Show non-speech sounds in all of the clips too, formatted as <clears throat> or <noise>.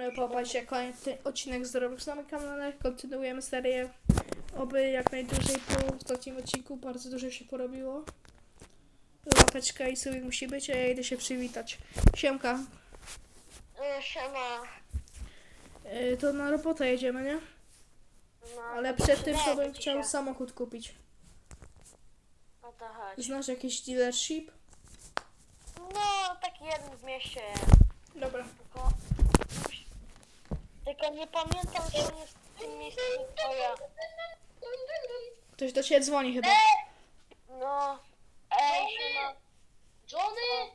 Możemy popatrzeć jak kolejny odcinek z Roblox na kanale. Kontynuujemy serię. Oby jak najdłużej po ostatnim odcinku. Bardzo dużo się porobiło. Łapeczka i sobie musi być, a ja idę się przywitać. Siemka. E, Siema. Yy, to na robotę jedziemy, nie? No, Ale przed tym to bym ci chciał samochód kupić. To. Znasz jakiś dealership? No, taki jeden w mieście. Dobra. Tylko, tylko nie pamiętam, co on jest w tym miejscu twoja. Ktoś do ciebie dzwoni chyba. No. Ej, siema. Johnny,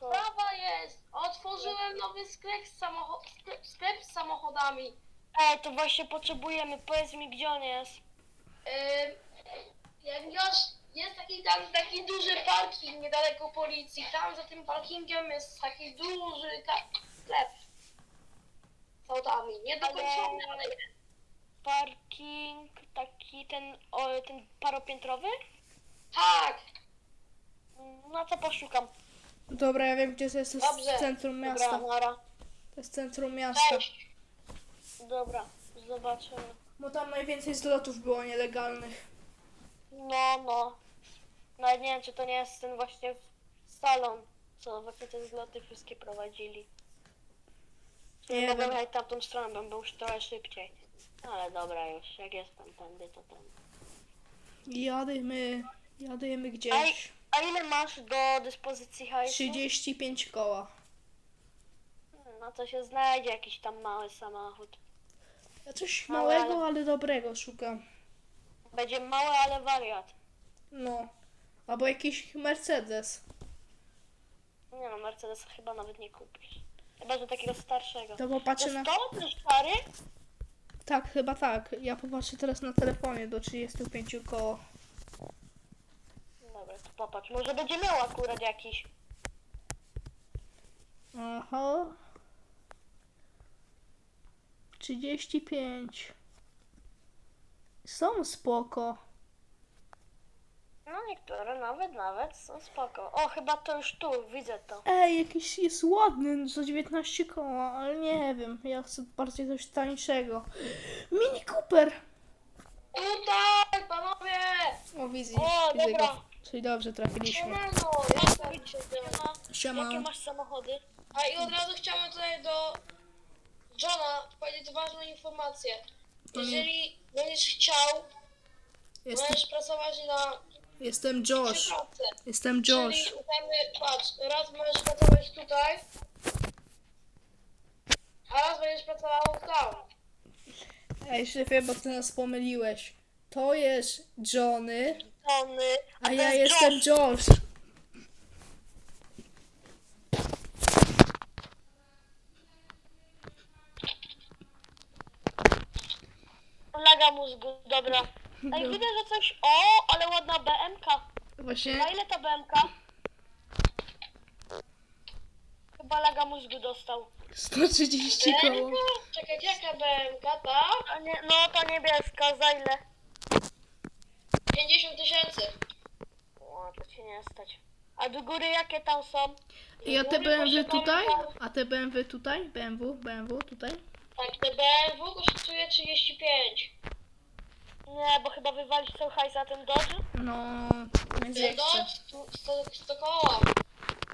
Co? sprawa jest! Otworzyłem nowy sklep z, samocho- sklep, sklep z samochodami. Ej, to właśnie potrzebujemy. Powiedz mi, gdzie on jest. Ym, jak już jest taki tam taki duży parking niedaleko policji. Tam za tym parkingiem jest taki duży ka- sklep autami. Niedokończony, ale jest. Parking, taki ten, o, ten paropiętrowy? Tak! No to poszukam. Dobra, ja wiem gdzie to jest. To jest Dobrze. centrum miasta. Dobra, nara. To jest centrum miasta. Cześć! Dobra, zobaczymy. Bo tam najwięcej zlotów było nielegalnych. No, no. Nawet nie wiem, czy to nie jest ten właśnie salon, co właśnie te zloty wszystkie prowadzili. Nie wiem. jechać tamtą stronę, bym był trochę szybciej. Ale dobra już, jak jestem tędy, to tam. Jadymy, jadymy Ej, gdzieś. a ile masz do dyspozycji hajsu? 35 koła. No to się znajdzie jakiś tam mały samochód. Ja coś Małe, małego, ale- ale dobrego szukam. Będzie mały, ale wariat. No. Albo jakiś Mercedes. Nie no, Mercedes chyba nawet nie kupisz. Chyba, że takiego starszego. To popatrzę To na... to też stary? Tak, chyba tak. Ja popatrzę teraz na telefonie do 35 koła. Dobra, to popatrz. Może będzie miał akurat jakiś. Aha. 35. Są spoko. No niektóre nawet, nawet są spoko. O, chyba to już tu, widzę to. Ej, jakiś jest ładny za 19 koła, ale nie wiem. Ja chcę bardziej coś tańszego. Mini Cooper! Tutaj, panowie! O, wizji. O, widzę dobra. go. Czyli dobrze trafiliśmy. Siemano, jak Siema. Siema. Jakie masz samochody? A i od razu chciałem tutaj do Johna powiedzieć ważną informację. To nie- Jeżeli będziesz chciał, Jestem, możesz pracować na jestem Josh. Jestem Czyli Josh. ukajmy, patrz, raz możesz pracować tutaj, a raz będziesz pracował tam. Ej, szefie, bo ty nas pomyliłeś. To jest Johnny, Tony. a to ja jest jestem Josh. Josh. Laga mózgu, dobra. Ej, widzę, że coś... O, ale ładna BMK. Właśnie Na ile ta BMK? Chyba laga mózgu dostał. 130 koło. BMK? Czekaj, jaka BMK, tak? A nie, no to niebieska, za ile? 50 tysięcy. O, to się nie stać. A do góry jakie tam są? I a te BMW tutaj? A te BMW tutaj? BMW, BMW tutaj? Tak, te BMW kosztuje 35. Nie, bo chyba wywalić cały hajs za ten Dodge. No, nie Ten chcę. Dodge, tu 100, 100 koła.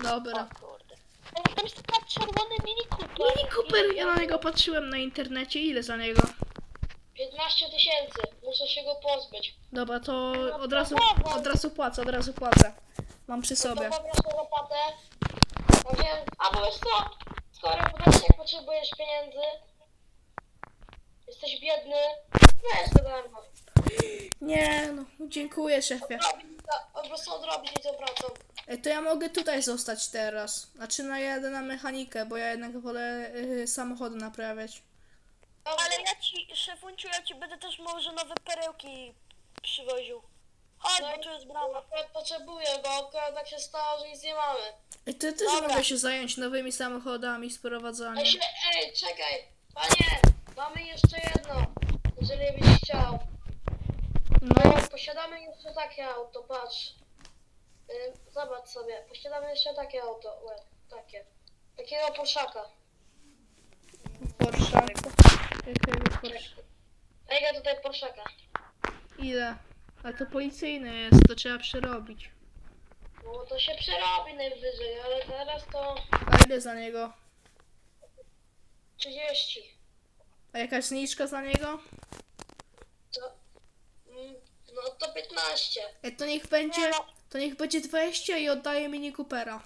Dobra. O kurde. Tam jest taki czerwony Mini Cooper. Mini Cooper, ja na niego patrzyłem na internecie. Ile za niego? 15 tysięcy. Muszę się go pozbyć. Dobra, to od razu, od razu płacę, od razu płacę. Mam przy sobie. To poproszę zapłatę. No wiem, a bo wiesz co? Skoro jak potrzebujesz pieniędzy, jesteś biedny, no jest to darmo. Nie, no, dziękuję szefie. Odrobić, po prostu odrobić mi tą pracą. Ej, to ja mogę tutaj zostać teraz. Znaczy na jadę na mechanikę, bo ja jednak wolę y, samochody naprawiać. Ale ja ci, szefunciu, ja ci będę też może nowe perełki przywoził. Chodź, No bo i- tu jest brama. Akurat potrzebuję, bo akurat tak się stało, że nic nie mamy. Ej, to ja też Dobra. mogę się zająć nowymi samochodami, sprowadzaniem. Ej, się, ej, czekaj, panie, mamy jeszcze jedno, jeżeli byś chciał. No, Bo posiadamy jeszcze takie auto, patrz. Y, zobacz sobie, posiadamy jeszcze takie auto, łe, takie. Takiego Porszaka. Porsche Jakiego Porsche? Mega tutaj Porszaka. Ile? A to policyjne jest, to trzeba przerobić. No to się przerobi najwyżej, ale teraz to A ile za niego? 30. A jakaś zniżka za niego? To, mm, no to 15. E, to niech będzie, to niech będzie 20 i oddaję Mini Coopera.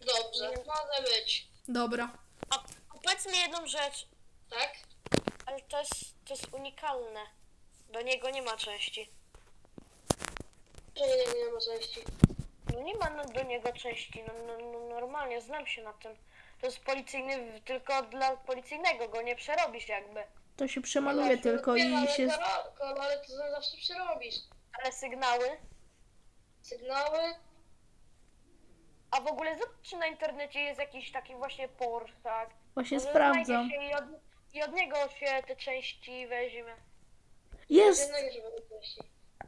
Dobrze, może być. Dobra. A powiedz mi jedną rzecz, Tak? ale to jest, to jest unikalne. Do niego nie ma części. Czy nie, nie, nie ma części? No nie ma no, do niego części, no, no, no normalnie, znam się na tym. To jest policyjny, tylko dla policyjnego, go nie przerobisz jakby. To się przemaluje tylko Wiem, i ale się... kolo- Kolory to zawsze przerobisz. Ale sygnały, Sygnały? a w ogóle zobacz, czy na internecie jest jakiś taki właśnie port, tak? Właśnie Może sprawdzam. znajdzie Się i, od, I od niego się te części weźmie. Jest! Jednego, żeby było części.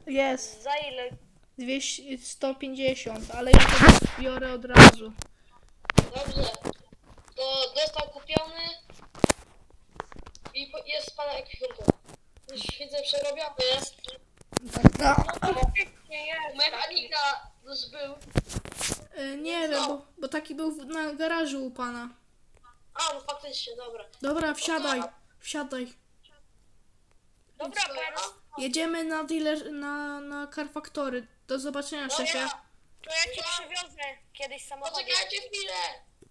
Jest! Za ile? 200, 150, ale ja to biorę od razu. Dobrze. To dostał kupiony i po- jest z pana ekwipunku. Już widzę przerobiony jest. Nie jest. Mechanika już był. E, Nie wiem, bo, bo taki był w- na garażu u pana. A, no faktycznie, dobra. Dobra, wsiadaj, wsiadaj. Dobra, teraz Jedziemy na dealer, na, na Car Factory. Do zobaczenia, szefie. Dobra, to ja ci przywiozę kiedyś samochodem. poczekajcie chwilę.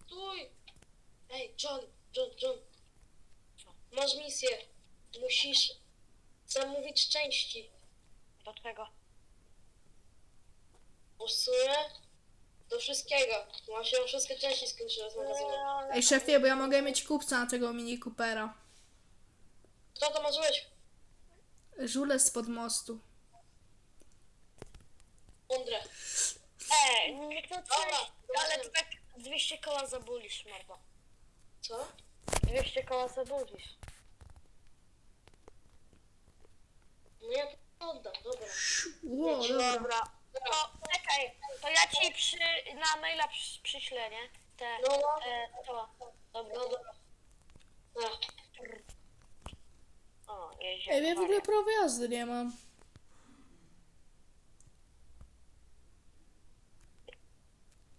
Stój. Ej, John, John, John. Masz misję. Musisz zamówić części. Do czego? Sumie do wszystkiego. Się wszystkie części skończyły z magazynu. Ej, szefie, bo ja mogę mieć kupca na tego Mini Coopera. Kto to może być? Żule spod mostu. Mądre. Ej, niech to Dobra, ale to tak 200 koła zabulisz, mordo. Co? 200 koła zabulisz. No ja to oddam, dobra. Ło, dobra. Dobra. To czekaj, to ja ci przy, na maila przy, przyślę, nie? Te, No, no. e, to. Dobra. No dobra. No. O, jeździ. Ej, ja w ogóle prawa jazdy nie mam.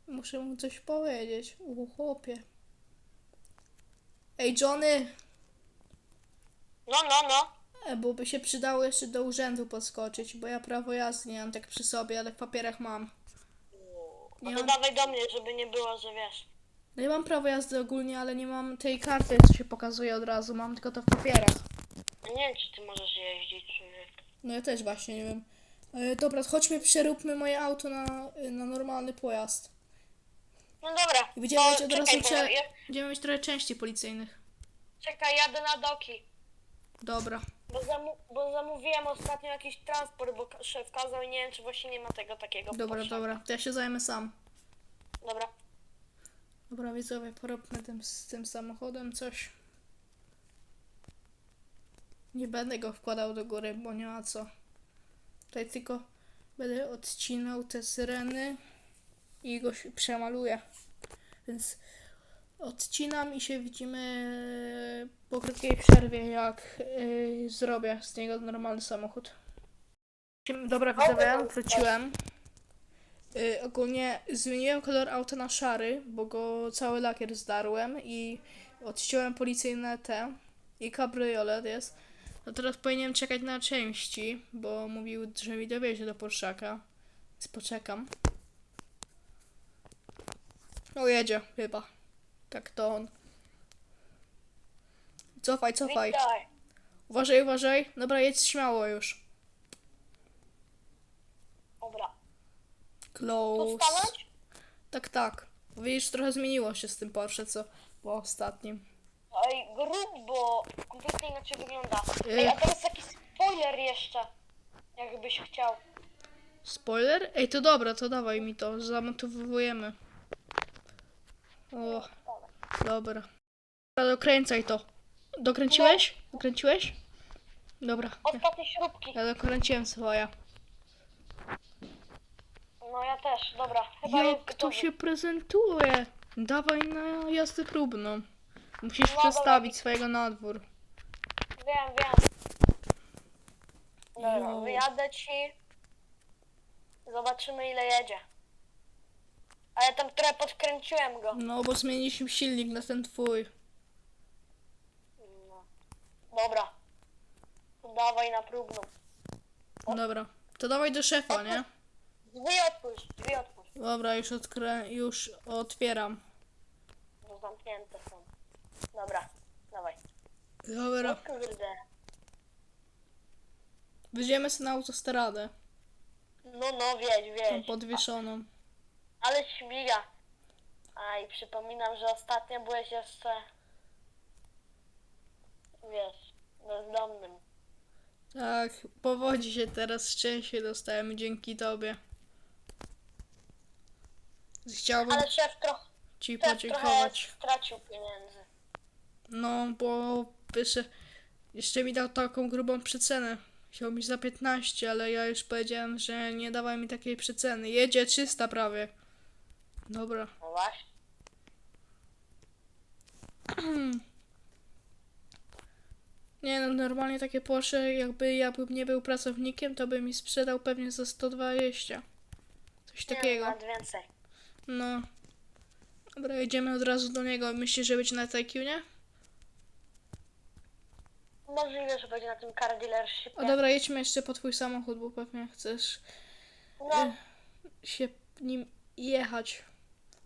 Muszę mu coś powiedzieć. U chłopie. Ej, Johnny! No, no, no. E, bo by się przydało jeszcze do urzędu podskoczyć, bo ja prawo jazdy nie mam tak przy sobie, ale w papierach mam. No Nie to mam, dawaj do mnie, żeby nie było, że wiesz. no ja mam prawo jazdy ogólnie, ale nie mam tej karty, co się pokazuje od razu. Mam tylko to w papierach. Nie wiem, czy ty możesz jeździć, czy nie. No ja też właśnie nie wiem. E, dobra, chodźmy, przeróbmy moje auto na, na normalny pojazd. No dobra. I będziemy to mieć od razu czekaj, bo cze- ja, Będziemy mieć trochę części policyjnych. czekaj, jadę na doki. Dobra. Bo, zamu- bo zamówiłem ostatnio jakiś transport, bo ka- szef kazał i nie wiem, czy właśnie nie ma tego takiego. Dobra, dobra. To ja się zajmę sam. Dobra. Dobra, widzowie, poróbmy tym, z tym samochodem coś. Nie będę go wkładał do góry, bo nie ma co. Tutaj tylko będę odcinał te syreny i go się przemaluję. Więc odcinam i się widzimy po krótkiej przerwie, jak yy, zrobię z niego normalny samochód. Dobra, widzowie, wróciłem. Y, ogólnie zmieniłem kolor auta na szary, bo go cały lakier zdarłem i odciąłem policyjne te i kabriolet jest. No teraz powinienem czekać na części, bo mówił, że mi dowiezie do Porszaka. Więc poczekam. O, jedzie chyba. Tak to on. Cofaj, cofaj. Witaj. Uważaj, uważaj. Dobra, jedź śmiało już. Dobra. Close. Tak, tak. Widzisz, trochę zmieniło się z tym Porsche, co było ostatnim. Ej, grubo. Kompletnie inaczej wygląda. Y. Ej, a teraz taki spoiler jeszcze. Jakbyś chciał. Spoiler? Ej, to dobra, to dawaj mi to, zamontowujemy. O, dobra. Dobra, dokręcaj to. Dokręciłeś? Dokręciłeś? Dobra, Ostatnie śrubki. ja dokręciłem swoje. No ja też, dobra. Chyba jest Jak to gotowy. się prezentuje? Dawaj na jazdę próbną. Musisz No, przestawić swojego na dwór. wiem, wiem. Dobra, Jo. wyjadę ci. Zobaczymy ile jedzie. Ale tam trochę podkręciłem go. No, bo zmieniliśmy silnik na ten twój. No. Dobra. Dawaj na próbną. Dobra. To dawaj do szefa, nie? Drzwi otwórz, drzwi otwórz. Dobra, już odkrę... już otwieram. No zamknięte są. Dobra, dawaj. O Dobra. kurde. Wyjdziemy sobie na autostradę. No, no, wiedź, Tą wiedź. podwieszoną. Ale śmiga. A i przypominam, że ostatnio byłeś jeszcze. Wiesz, bezdomnym. Tak, powodzi się teraz szczęście dostajemy dzięki tobie. Chciałbym Ale szef trochę, ci szef trochę podziękować. stracił pieniędzy. No, bo jeszcze, jeszcze mi dał taką grubą przecenę. Chciał mi za 15, ale ja już powiedziałem, że nie dawaj mi takiej przeceny. Jedzie 300 prawie. Dobra. No właśnie. <clears throat> Nie no, normalnie takie Porsche, jakby ja bym nie był pracownikiem, to by mi sprzedał pewnie za 120. Coś Nie, takiego. Nawet więcej. No. Dobra, jedziemy od razu do niego. Myślisz, że będzie na Tycoon? Możliwe, że będzie na tym car dealershipie. O dobra, jedźmy jeszcze po twój samochód, bo pewnie chcesz No, się nim jechać.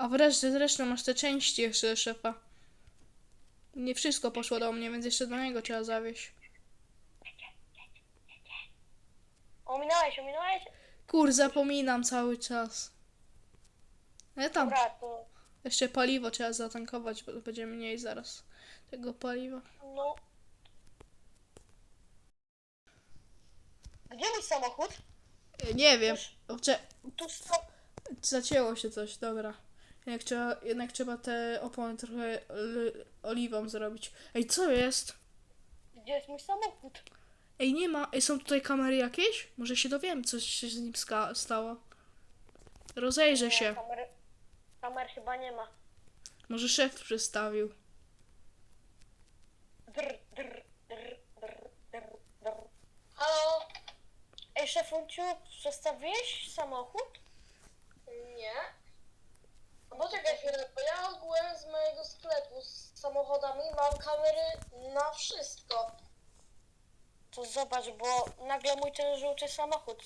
A wreszcie, zresztą masz te części jeszcze szefa. Nie wszystko poszło do mnie, więc jeszcze do niego trzeba zawieźć. ominąłeś, ominąłeś? Kur, zapominam cały czas. Ale tam, Dobra, to jeszcze paliwo trzeba zatankować, bo będzie mniej zaraz tego paliwa. no. Gdzie mój samochód? Nie wiem. Tu stał. Zacięło się coś, dobra. Jednak trzeba, jednak trzeba te opony trochę l- oliwą zrobić. Ej, co jest? Gdzie jest mój samochód? Ej, nie ma. Ej, są tutaj kamery jakieś? Może się dowiem, co się z nim ska- stało. Rozejrzę Nie, się. Kamer, kamer chyba nie ma. Może szef przystawił. Drr, drr, drr, drr, drr, drr. Halo? Ej, szefunciu, przestawiłeś samochód? Nie. No Poczekaj chwilę, bo ja ogółem z mojego sklepu z samochodami mam kamery na wszystko. To zobacz, bo nagle mój ten żółty samochód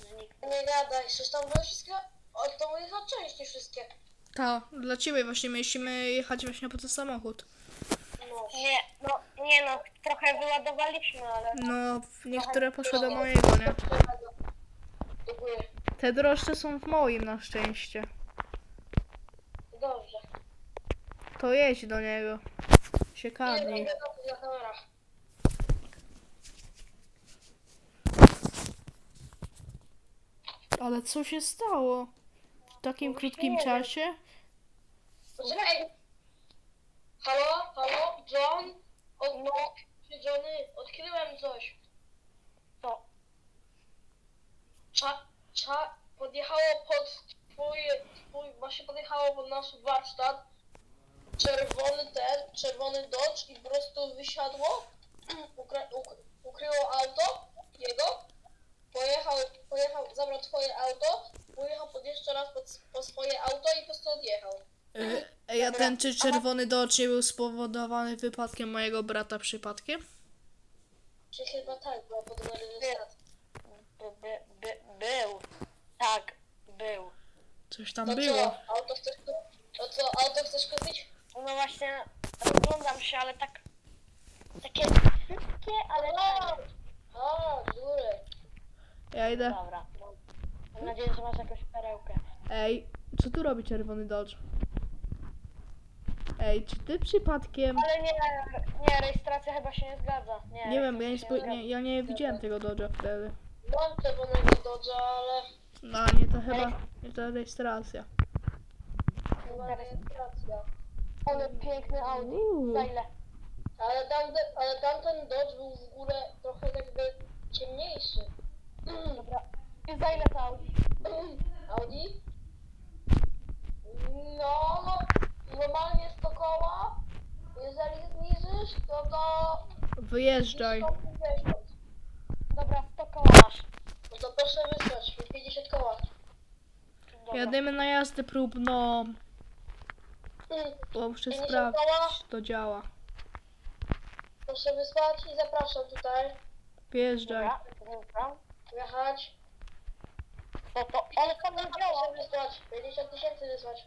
zniknął. Nie gadaj, przecież tam były wszystkie, o, to moje części wszystkie. Ta, dla ciebie właśnie musimy jechać właśnie po ten samochód. No. Nie, no, nie no, trochę wyładowaliśmy, ale... No, niektóre poszły do mojego, nie? Dziękuję. Te droższe są w moim na szczęście. Dobrze. To jedź do niego. Kamerach. Ale co się stało? W takim krótkim nie wiem. czasie? Poczekaj. Halo, halo, John? O, no, Johnny, odkryłem coś. To, Cza, cza, podjechało pod twój, twój, właśnie podjechało pod nasz warsztat czerwony ten, czerwony Dodge i po prostu wysiadło, <clears throat> ukra, uk, ukryło auto jego, pojechał, pojechał, zabrał twoje auto, pojechał pod jeszcze raz pod, po swoje auto i po prostu odjechał. Y, Ej, a ten czy czerwony Dodge nie był spowodowany wypadkiem mojego brata przypadkiem? Czy chyba tak, była podobna rejestracja. by, by, by, był. Tak, był. Coś tam To było. co, auto chcesz, ku- to co, auto chcesz kupić? No właśnie, rozglądam się, ale tak... Takie szybkie, ale tanie. a, dziury. Ja idę. Dobra, no. Mam nadzieję, że masz jakąś perełkę. Ej, co tu robi czerwony Dodge? Ej, czy ty przypadkiem... Ale nie, nie, rejestracja chyba się nie zgadza. Nie, Nie wiem, ja nie, spo... nie, ja nie widziałem tego Dodge'a wtedy. Mam czerwonego Dodge'a, ale No, nie to chyba... Nie to rejestracja. chyba rejestracja. Ale piękny Audi. Uuu. Za ile? Ale, tamten, ale tamten Dodge był w ogóle trochę jakby ciemniejszy. <clears throat> Dobra. I za ile to Audi? <clears throat> Audi? No, normalnie 100 koła. Jeżeli zniżysz, to to Wyjeżdżaj. Dobra, 100 koła masz. No to proszę wysłać, 50 koła. Dobra. Jadymy na jazdę próbną. Bo muszę 50 sprawdzić, czy to działa. proszę wysłać i zapraszam tutaj. Wjeżdżaj. Dobra, dobra. Jechać. To to, ale to nie działa. Proszę wysłać, 50 tysięcy wysłać.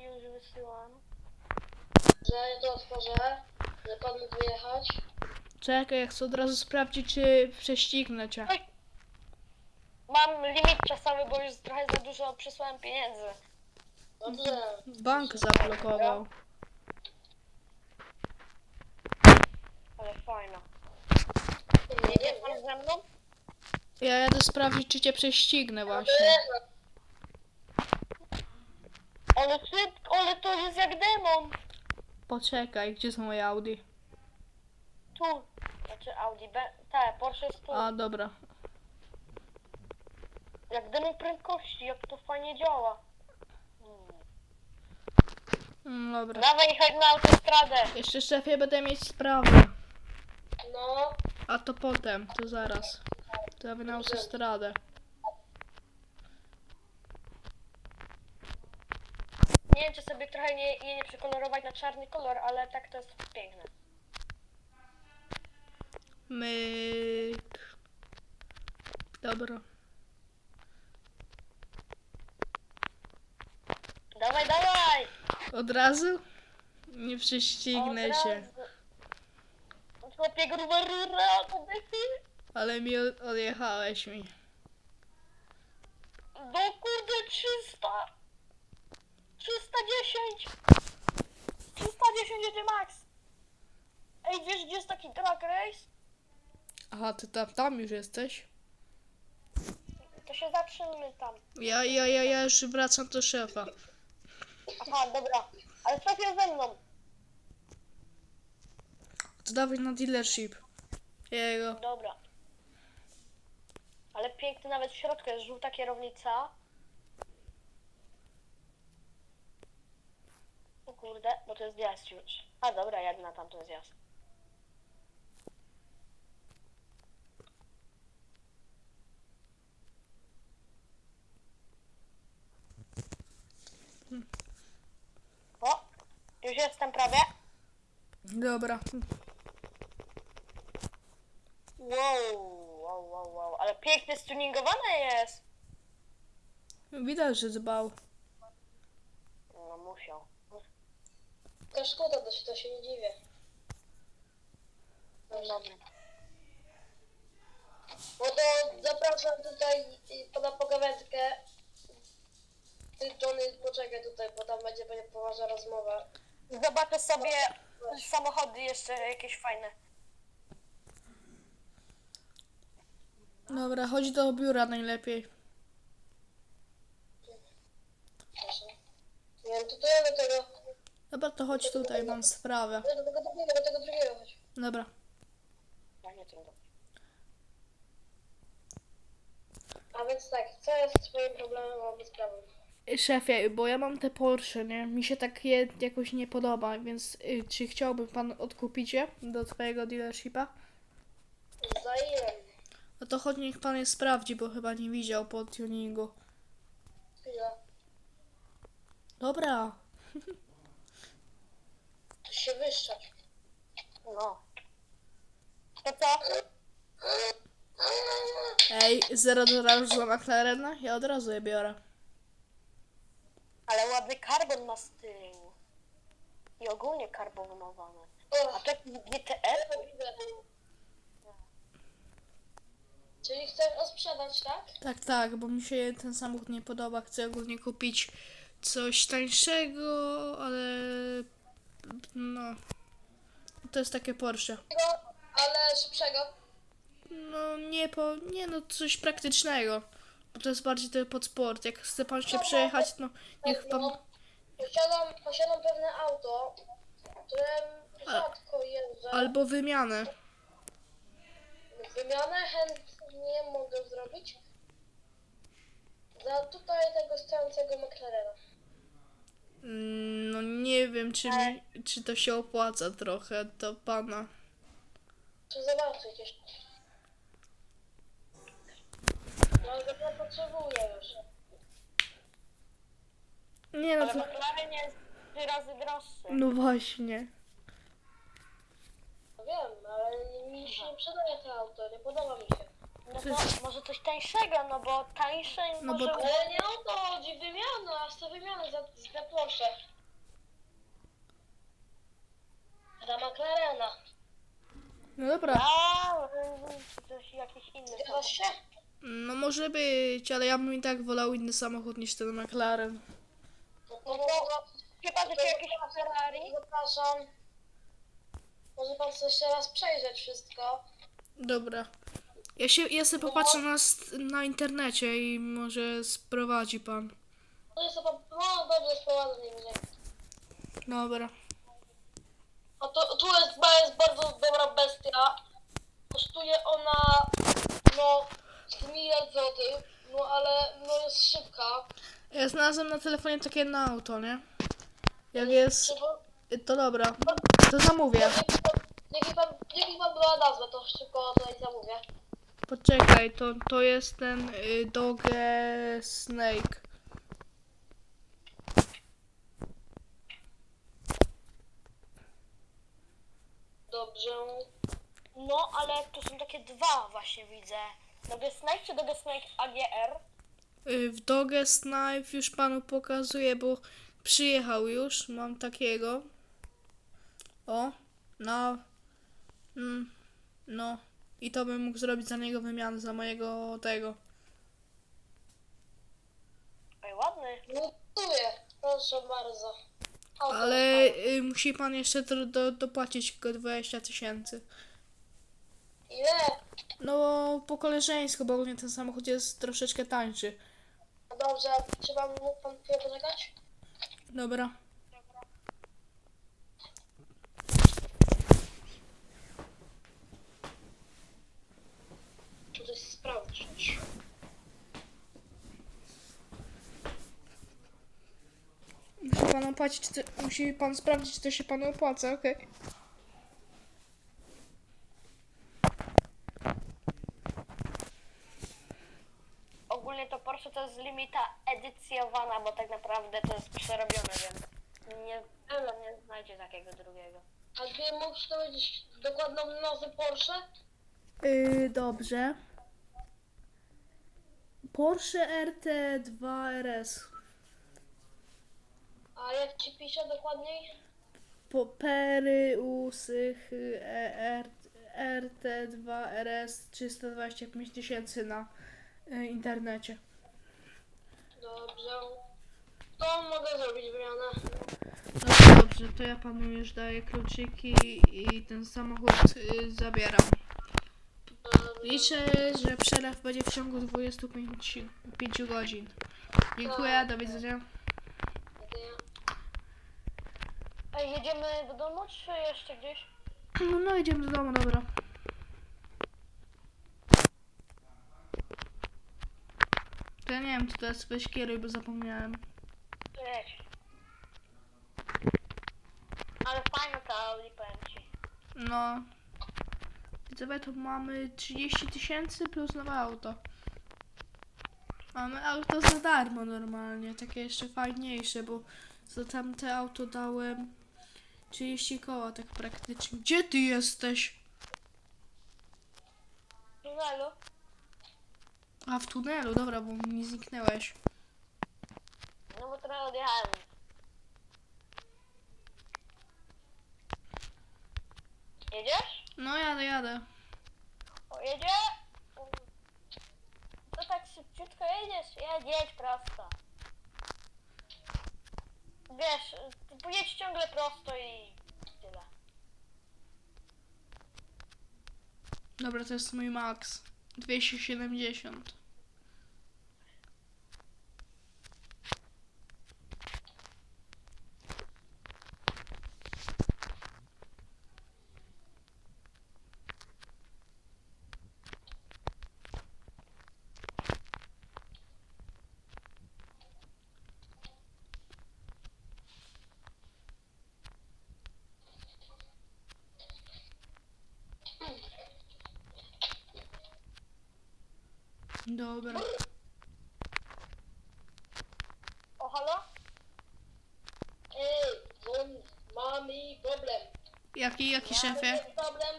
Już wysyłam. Że ja to otworzę, że pan mógł wyjechać. Czekaj, ja chcę od razu sprawdzić, czy prześcignę cię. Mam limit czasowy, bo już trochę za dużo przysłałem pieniędzy. Dobrze. Bank zablokował. Ale fajna. Nie, Jedzie nie, pan ze mną? Ja jadę sprawdzić, czy cię prześcignę właśnie. Wyjechać. Ale szybko, ale to jest jak demon. Poczekaj, gdzie są moje Audi? Tu. Znaczy Audi B. Te, Porsche jest tu. A, dobra. Jak demon prędkości, jak to fajnie działa. Mm, Dobra. Dawaj chodź na autostradę. Jeszcze szefie będę mieć sprawę. No, A to potem, to zaraz. To ja na autostradę. Nie wiem, czy sobie trochę nie, je nie przekolorować na czarny kolor, ale tak to jest piękne. Myk. Dobra. Dawaj, dawaj! Od razu? Nie prześcignę razu. Chłopie gruba rura, to dychy. Ale mi od- odjechałeś mi. No kurde, 300. 310. 310 jedzie max. Ej, wiesz gdzie jest taki drag race? Aha, ty tam, tam już jesteś? To się zatrzymmy tam. Ja, ja, ja, ja już wracam do szefa. Aha, dobra. Ale co jest ze mną? To dawaj na dealership. Jego. Dobra. Ale piękny nawet w środku jest żółta kierownica. O kurde, bo to jest zjazd już. A dobra, jadę na tamten zjazd. O, już jestem prawie. Dobra. Wow, wow, wow, wow, ale pięknie stuningowane jest. Widać, że dbał. No musiał. to szkoda, to się, to się nie dziwię. No dobra. No to zapraszam tutaj y, pana pogawędkę. Ty Johnny poczekaj tutaj, bo tam będzie, będzie poważna rozmowa. Zobaczę sobie samochody jeszcze jakieś fajne. Dobra, chodź do biura najlepiej. Proszę. Nie wiem, to to ja do tego, Dobra, to chodź tutaj, mam sprawę. do tego drugiego, do tego drugiego chodź. Dobra. Ja nie dobrze. A więc tak, co jest twoim problemem albo sprawą? Szefie, bo ja mam te Porsche, nie? Mi się tak je jakoś nie podoba, więc y, czy chciałby pan odkupić je do twojego dealershipa? Za ile? No to chodź niech pan je sprawdzi, bo chyba nie widział po tuningu. Chwila. Dobra. To się wyszczać. No. To co? Ej, zero dolarów za McLarena? Ja od razu je biorę. Ale ładny karbon ma z tyłu. I ogólnie karbonowane. O, A to jakiś GTR? to widzę. Czyli chcesz osprzedać, tak? Tak, tak, bo mi się ten samochód nie podoba. Chcę ogólnie kupić coś tańszego, ale no. To jest takie Porsche. Tego, ale szybszego. No nie po, nie no coś praktycznego. Bo to jest bardziej to pod sport. Jak chce pan się przejechać, no niech pan. Posiadam, posiadam pewne auto, którym rzadko jeżdżę. Albo wymianę. Wymianę chętnie mogę zrobić. Za tutaj tego stojącego McLarena. Mm, No nie wiem, czy, mi, czy to się opłaca trochę do pana. Chcę zobaczyć jeszcze. No ale nie potrzebuję już. Nie no Ale to... McLaren jest trzy razy droższy. No właśnie. No wiem, ale mi się nie przydaje to auto, nie podoba mi się. No to może coś tańszego, no bo tańsze No bo- może... Ale nie o to chodzi, wymiana, aż to wymiana za, za Porsche. Za McLarena. No dobra. A, y, coś jakiś inny samochód. się? No może być, ale ja bym i tak wolał inny samochód niż ten McLaren. No to, to chyba, że się jakieś Ferrari. Zapraszam. Może pan chce jeszcze raz przejrzeć wszystko. Dobra. Ja się, ja sobie popatrzę na, st- na internecie i może sprowadzi pan. No pan, no dobrze, sprowadzę nie będzie. Dobra. A to, tu jest, jest bardzo dobra bestia. Kosztuje ona, no, miliard złotych. No ale, no jest szybka. Ja znalazłem na telefonie takie na auto, nie? Jak jest, Trzeba, to dobra. To zamówię. niech pan, niech pan, niech pan była nazwę, to szybko tutaj zamówię. Poczekaj, to, to jest ten y, Doge Snake. Dobrze. No, ale tu są takie dwa właśnie widzę. Doge Snake czy Doge Snake AGR? Y, w Doge Snipe już panu pokazuję, bo przyjechał już. Mam takiego. O, no. Mm, no. I to bym mógł zrobić za niego wymianę, za mojego tego. Ej, ładny. No dziękuję. Proszę bardzo. Auto Ale y, musi pan jeszcze do, do, dopłacić go 20 tysięcy. Ile? No, po koleżeńsku, bo ogólnie ten samochód jest troszeczkę tańszy. No dobrze, czy pan mógł pan chwilę poczekać? Dobra. Muszę coś sprawdzić. Musi pan opłacić, czy to, musi pan sprawdzić, czy to się panu opłaca, okej. Ogólnie to jest limita edycjowana, bo tak naprawdę to jest przerobione, więc nie, nie znajdzie takiego drugiego. A gdy mógł powiedzieć dokładną nazwę Porsche? Yy, dobrze. Porsche RT2 RS. A jak ci pisze dokładniej? Po Periusych e, RT2 RS 325 tysięcy na y, internecie. Dobrze. To mogę zrobić wymianę. No dobrze, to ja panu już daję kluczyki i ten samochód y, zabieram. Liczę, że przelew będzie w ciągu 25 5 godzin. Dziękuję, do widzenia. Ej, jedziemy do domu, czy jeszcze gdzieś? No, no idziemy do domu, dobra. Ja nie wiem, czy to jest weź kieruj, bo zapomniałem. Jedź. Ale fajne to Audi, powiem ci. No. Widzowie, to mamy 30 tysięcy plus nowe auto. Mamy auto za darmo normalnie, takie jeszcze fajniejsze, bo za tamte auto dałem 30 koła tak praktycznie. Gdzie ty jesteś? Tunelu? A w tunelu, dobra, bo mi zniknęłeś. No bo trochę odjechałem. Jedziesz? No jadę, jadę. O, jedzie? To tak szybciutko jedziesz? Jedź, jedź prosto. Wiesz, pojedź ciągle prosto i tyle. Dobra, to jest mój max. 270. Dobra. O, halo? Ej, on ma mi problem. Jaki, jaki Ja szefie? nie problem,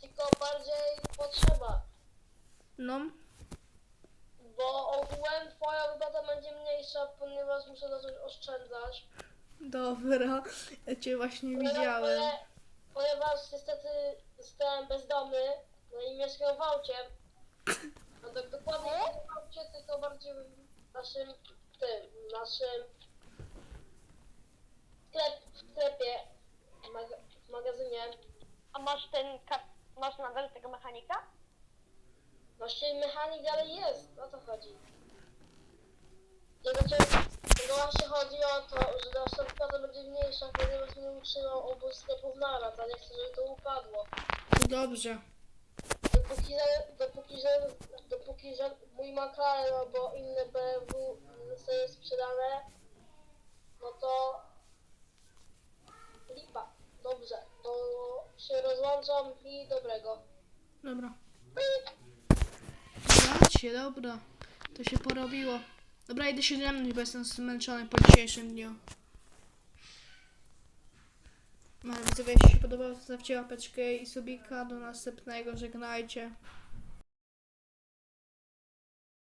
tylko bardziej potrzeba. No, Bo ogółem twoja wypłata będzie mniejsza, ponieważ muszę zacząć oszczędzać. dobra. Ja cię właśnie widziałem. ponie- Ponieważ niestety zostałem bezdomny, no i mieszkam w aucie. Dokładnie aucie, tylko bardziej w naszym, tym, naszym sklep, w sklepie, w, maga, w magazynie. A masz ten, ka- masz nadal tego mechanika? Właśnie mechanik dalej jest, o to chodzi. Że, tylko właśnie chodzi o to, że nasza wypłata będzie mniejsza, ponieważ nie utrzymał obu sklepów naraz, a nie chcę, żeby to upadło. Dobrze. Dopóki, że, dopóki, że, dopóki, że mój McLaren albo inne BMW zostaje sprzedane, no to lipa. Dobrze, to się rozłączam i dobrego. Dobra. Zobaczcie, dobra. To się porobiło. Dobra, idę się drzemnąć, bo jestem zmęczony po dzisiejszym dniu. No, ale widzowie, jeśli się podobało, zostawcie łapeczkę i subika. Do następnego, żegnajcie.